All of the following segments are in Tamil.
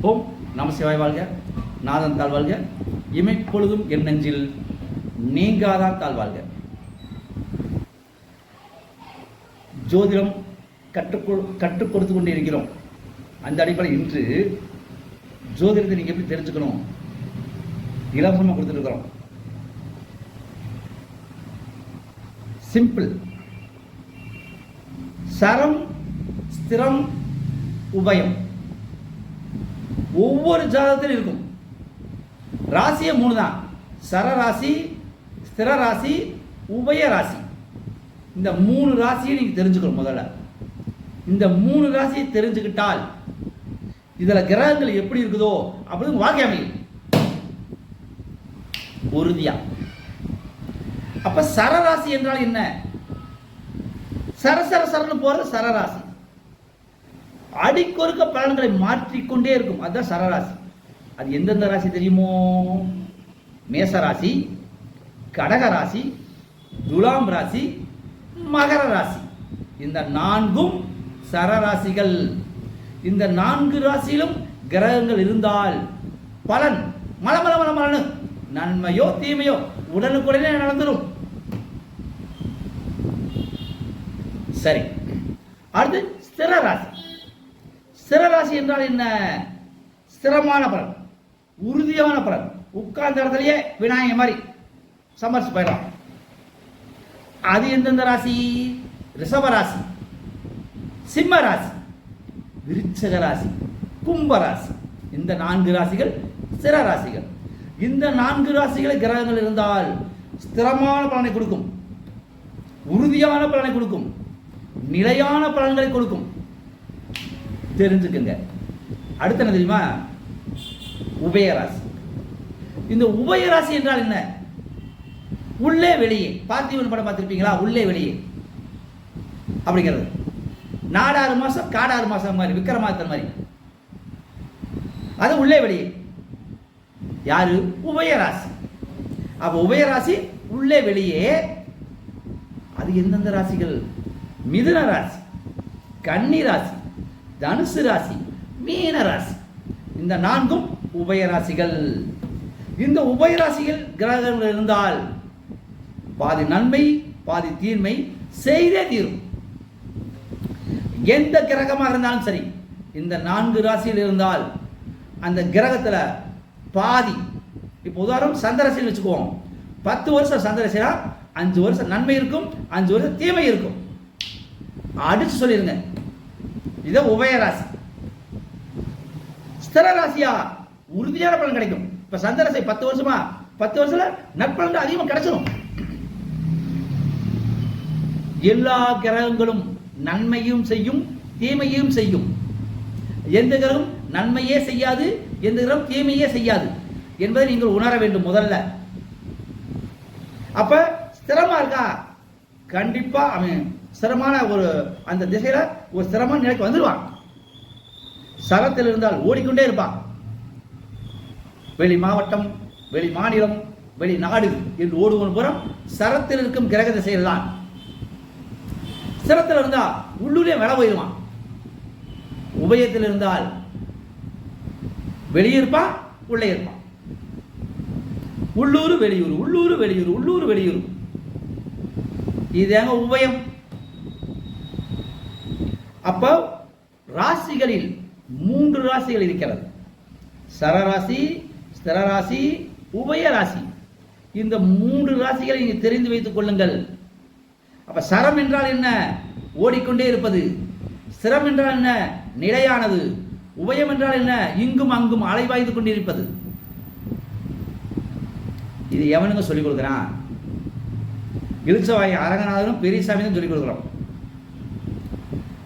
ஓம் நம சிவாய் வாழ்க. நாதன் தாழ் வாழ்க. இமைப்பொழுதும் என் நெஞ்சில் நீங்காதான் தாழ் வாழ்க. ஜோதிடம் கற்றுக் கற்றுக் கொடுத்து கொண்டு இருக்கிறோம். அந்த அடிப்படையில் இன்று ஜோதிடத்தை நீங்கள் எப்படி தெரிஞ்சுக்கணும்? இலவசமாக கொடுத்துருக்குறோம். சிம்பிள் சரம் ஸ்திரம் உபயம். ஒவ்வொரு ஜாதகத்திலும் இருக்கும். ராசியே மூணு தான் சரராசி ஸ்திர ராசி உபய ராசி இந்த மூணு ராசியை நீங்கள் தெரிஞ்சுக்கணும் முதல்ல. இந்த மூணு ராசியை தெரிஞ்சுக்கிட்டால் இதில் கிரகங்கள் எப்படி இருக்குதோ அப்படின்னு வாக்கி அமையும். உறுதியாக அப்போ சரராசி என்றால் என்ன? சரசர சரன்னு போகிறது சரராசி. அடிக்கொருக்க பலன்களை மாற்றிக்கொண்டே இருக்கும். அதுதான் சரராசி. அது எந்தெந்த ராசி தெரியுமோ? மேச ராசி கடக ராசி துலாம் ராசி மகர ராசி. இந்த நான்கும் சரராசிகள். இந்த நான்கு ராசியிலும் கிரகங்கள் இருந்தால் பலன் மலமல மல மலனு. நன்மையோ தீமையோ உடனுக்குடனே நடந்துடும் சரி. அடுத்து ஸ்திர ராசி சிறராசி என்றால் என்ன? ஸ்திரமான பலன் உறுதியான பலன். உட்கார்ந்த இடத்துலயே விநாயகர் மாதிரி சமர்ச்சி போயிடலாம். அது எந்தெந்த ராசி? ரிஷப ராசி சிம்ம ராசி விருச்சக ராசி கும்ப ராசி. இந்த நான்கு ராசிகள் ஸ்திர ராசிகள். இந்த நான்கு ராசிகளை கிரகங்கள் இருந்தால் ஸ்திரமான பலனை கொடுக்கும். உறுதியான பலனை கொடுக்கும். நிலையான பலன்களை கொடுக்கும். தெரிஞ்சுக்குங்க. அடுத்த என்ன தெரியுமா? உபயராசி இந்த உபயராசி என்றால் என்ன? உள்ளே வெளியே. பார்த்திபன் படம் பார்த்துருப்பீங்களா? உள்ளே வெளியே. அப்படிங்கிறது. நாடாறு மாதம் காடாறு மாதம் மாதிரி விக்ரமாதித்தன் மாதிரி. அது உள்ளே வெளியே. யாரு? உபயராசி அப்போ உபயராசி உள்ளே வெளியே. அது எந்தெந்த ராசிகள்? மிதுன ராசி கன்னி ராசி தனுசு ராசி மீன ராசி. இந்த நான்கும் உபயராசிகள் இந்த உபயராசிகள் கிரகங்கள் இருந்தால் பாதி நன்மை பாதி தீன்மை செய்தே தீரும். எந்த கிரகமாக இருந்தாலும் சரி இந்த நான்கு ராசியில் இருந்தால் அந்த கிரகத்தில் பாதி இப்போ உதாரணம் சந்திரசின்னு வச்சுக்குவோம். பத்து வருஷம் சந்திரசினா அஞ்சு வருஷம் நன்மை இருக்கும் அஞ்சு வருஷம் தீமை இருக்கும். அடிச்சு சொல்லிருங்க. இதை உபயராசி ஸ்திர ராசியா உறுதியான பலன் கிடைக்கும். இப்ப சந்திரசை பத்து வருஷமா பத்து வருஷத்துல நற்பலன்கள் அதிகமா கிடைச்சிடும் எல்லா கிரகங்களும் நன்மையும் செய்யும் தீமையும் செய்யும். எந்த கிரகம் நன்மையே செய்யாது எந்த கிரகம் தீமையே செய்யாது என்பதை நீங்கள் உணர வேண்டும் முதல்ல. அப்ப ஸ்திரமா இருக்கா? கண்டிப்பா அவன் ஸ்திரமான ஒரு அந்த திசையில ஒரு சிரமம் நிலைக்கு வந்துடுவான் சரத்தில் இருந்தால் ஓடிக்கொண்டே இருப்பான். வெளி மாவட்டம் வெளி மாநிலம் வெளி நாடு என்று ஓடுவன் புறம் சரத்தில் இருக்கும் கிரக திசையில் தான். சிரத்தில் இருந்தா உள்ளூரே வில போயிடுவான். உபயத்தில் இருந்தால் வெளியே இருப்பான் உள்ளே இருப்பான். உள்ளூர் வெளியூர் உள்ளூர் வெளியூர் உள்ளூர் வெளியூர். இது எங்க உபயம்? அப்போ ராசிகளில் மூன்று ராசிகள் இருக்கிறது. சரராசி ஸ்திரராசி உபய ராசி இந்த மூன்று ராசிகளை நீங்கள் தெரிந்து வைத்துக் கொள்ளுங்கள். அப்ப சரம் என்றால் என்ன? ஓடிக்கொண்டே இருப்பது. சிரம் என்றால் என்ன? நிலையானது. உபயம் என்றால் என்ன? இங்கும் அங்கும் அலைவாய்ந்து கொண்டிருப்பது. இது எவனுங்க சொல்லிக் கொடுக்குறான்? இழுச்சவாய் அரங்கநாதனும் பெரியசாமி தான் சொல்லிக் கொடுக்குறோம்.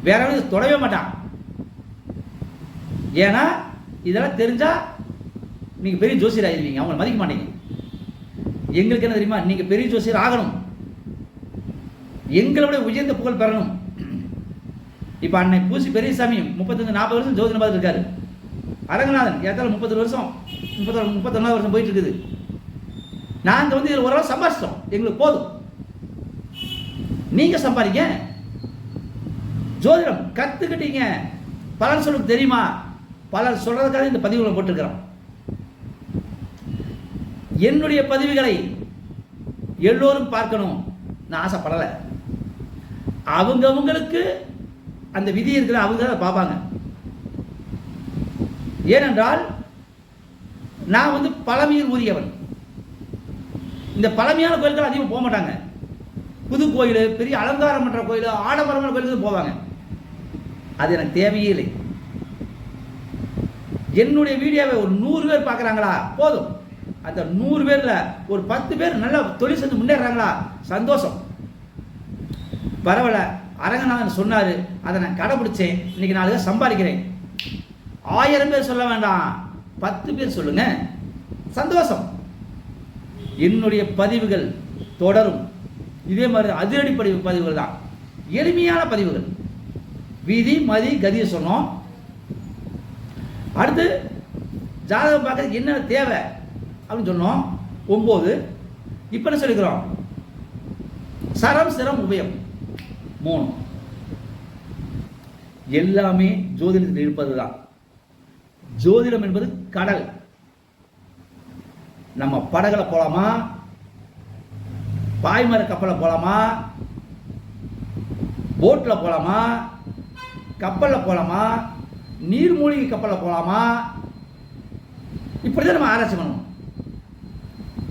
வேற எவனுக்கு தொடவே மாட்டான். ஏன்னா இதெல்லாம் தெரிஞ்சால் நீங்கள் பெரிய ஜோசியர் ஆகிடுவீங்க அவங்களை மதிக்க மாட்டீங்க. எங்களுக்கு என்ன தெரியுமா? நீங்கள் பெரிய ஜோசியர் ஆகணும். எங்களுடைய உயர்ந்த புகழ் பெறணும். இப்போ அன்னை பூசி பெரியசாமி முப்பத்தஞ்சு நாற்பது வருஷம் ஜோதிடம் பார்த்து இருக்காரு. அரங்கநாதன் ஏற்றாலும் முப்பது வருஷம் முப்பத்தொரு முப்பத்தொன்னாவது வருஷம் போயிட்டு இருக்குது. நாங்கள் வந்து இதில் ஓரளவு சம்பாதிச்சிட்டோம். எங்களுக்கு போதும். நீங்கள் சம்பாதிங்க. ஜோதிடம் கற்றுக்கிட்டீங்க பலன் சொல்லுக்கு தெரியுமா? பலர் சொல்கிறதுக்காக இந்த பதிவுகளை போட்டிருக்கிறோம். என்னுடைய பதிவுகளை எல்லோரும் பார்க்கணும். நான் ஆசைப்படலை. அவங்கவங்களுக்கு அந்த விதி இருக்கிற அவங்க அதை பார்ப்பாங்க. ஏனென்றால் நான் வந்து பழமையில் உரியவன் இந்த பழமையான கோயில்கள் அதிகம் போக மாட்டாங்க. புது கோயில் பெரிய அலங்காரம் பண்ணுற கோயில் ஆடம்பரமான கோயிலுக்கு போவாங்க. அது எனக்கு தேவையே இல்லை என்னுடைய வீடியோவை ஒரு நூறு பேர் பார்க்குறாங்களா? போதும். அந்த நூறு பேரில் ஒரு பத்து பேர் நல்லா தொழில் செஞ்சு முன்னேறாங்களா? சந்தோஷம். பரவாயில்ல. அரங்கநாதன் சொன்னார் அதை நான் கடைபிடிச்சேன். இன்னைக்கு நாலு பேர் சம்பாதிக்கிறேன். ஆயிரம் பேர் சொல்ல வேண்டாம். பத்து பேர் சொல்லுங்க. சந்தோஷம். என்னுடைய பதிவுகள் தொடரும். இதே மாதிரி அதிரடி பதிவு பதிவுகள் தான். எளிமையான பதிவுகள். விதி மதி கதியை சொன்னோம். அடுத்து ஜாதகம் பார்க்கறதுக்கு என்ன தேவை அப்படின்னு சொன்னோம். ஒம்பது. இப்போ என்ன சொல்லிக்கிறோம்? சரம் சிரம் உபயம். மூணு. எல்லாமே ஜோதிடத்தில் இருப்பது தான் ஜோதிடம் என்பது கடல். நம்ம படகளை போலாமா? பாய்மர கப்பலை போலாமா? போட்டில் போலாமா? கப்பலில் போகலாமா நீர்மூழ்கி கப்பலில் போகலாமா இப்படி தான் நம்ம ஆராய்ச்சி பண்ணணும்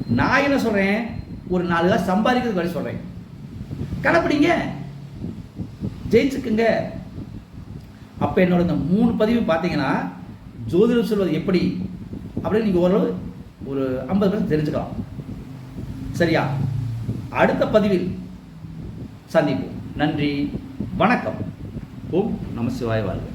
நான் என்ன சொல்கிறேன் ஒரு நாலு காசு சம்பாதிக்கிறது வழி சொல்கிறேன் கடைப்பிடிங்க. ஜெயிச்சுக்குங்க. அப்போ என்னோட இந்த மூணு பதிவு பார்த்தீங்கன்னா ஜோதிடம் சொல்வது எப்படி? அப்படின்னு நீங்கள் ஓரளவு ஒரு ஐம்பது பர்சன்ட் தெரிஞ்சுக்கலாம். சரியா? அடுத்த பதிவில் சந்திப்போம். நன்றி. வணக்கம். ஓம் நம சிவாய வாழ்க